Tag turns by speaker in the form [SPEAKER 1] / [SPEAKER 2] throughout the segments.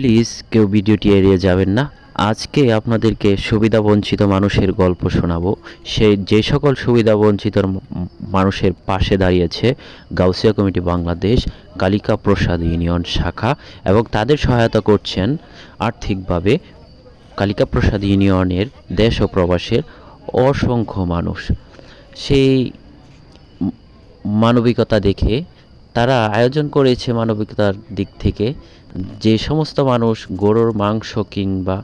[SPEAKER 1] Please কেউ ভিডিওটি এড়িয়ে যাবেন না। আজকে আপনাদেরকে সুবিধা বঞ্চিত মানুষের গল্প শোনাবো। সে যে সকল সুবিধা বঞ্চিত ম- মানুষের পাশে দাঁড়িয়েছে গাউসিয়া কমিটি বাংলাদেশ কালিকা প্রসাদ ইউনিয়ন শাখা এবং তাদের সহায়তা করছেন আর্থিকভাবে কালিকা প্রসাদ ইউনিয়নের দেশ ও প্রবাসের অসংখ্য মানুষ। সেই মানবিকতা দেখে তারা আয়োজন করেছে মানবিকতার দিক থেকে যে সমস্ত মানুষ গরুর মাংস কিংবা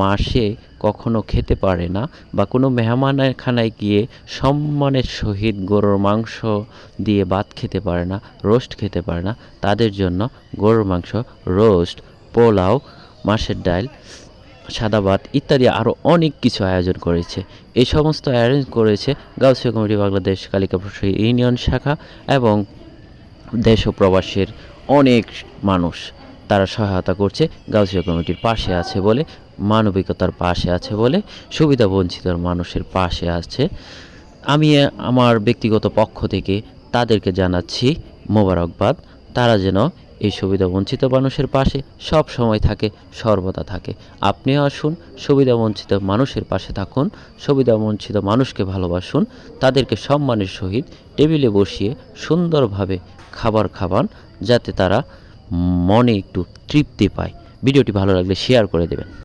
[SPEAKER 1] মাসে কখনো খেতে পারে না বা কোনো মেহমানের খানায় গিয়ে সম্মানের সহিত গরুর মাংস দিয়ে ভাত খেতে পারে না, রোস্ট খেতে পারে না, তাদের জন্য গরুর মাংস, রোস্ট, পোলাও মাছের ডাল, সাদা ভাত ইত্যাদি আরও অনেক কিছু আয়োজন করেছে। এই সমস্ত অ্যারেঞ্জ করেছে গাউসিয়া কমিটি বাংলাদেশ কালিকা প্রসাদ ইউনিয়ন শাখা এবং দেশ ও প্রবাসের অনেক মানুষ তারা সহায়তা করছে। গাউসিয়া কমিটির পাশে আছে বলে, মানবিকতার পাশে আছে বলে, সুবিধা বঞ্চিত মানুষের পাশে আছে। আমি আমার ব্যক্তিগত পক্ষ থেকে তাদেরকে জানাচ্ছি, মোবারকবাদ, তারা যেন এই সুবিধাবঞ্চিত মানুষের পাশে সব সময় থাকে, সর্বদা থাকে। আপনিও আসুন সুবিধাবঞ্চিত মানুষের পাশে থাকুন সুবিধাবঞ্চিত মানুষকে ভালোবাসুন, তাদেরকে সম্মানের সহিত টেবিলে বসিয়ে সুন্দরভাবে খাবার খাবান যাতে তারা মনে একটু তৃপ্তি পায়। ভিডিওটি ভালো লাগলে শেয়ার করে দেবেন।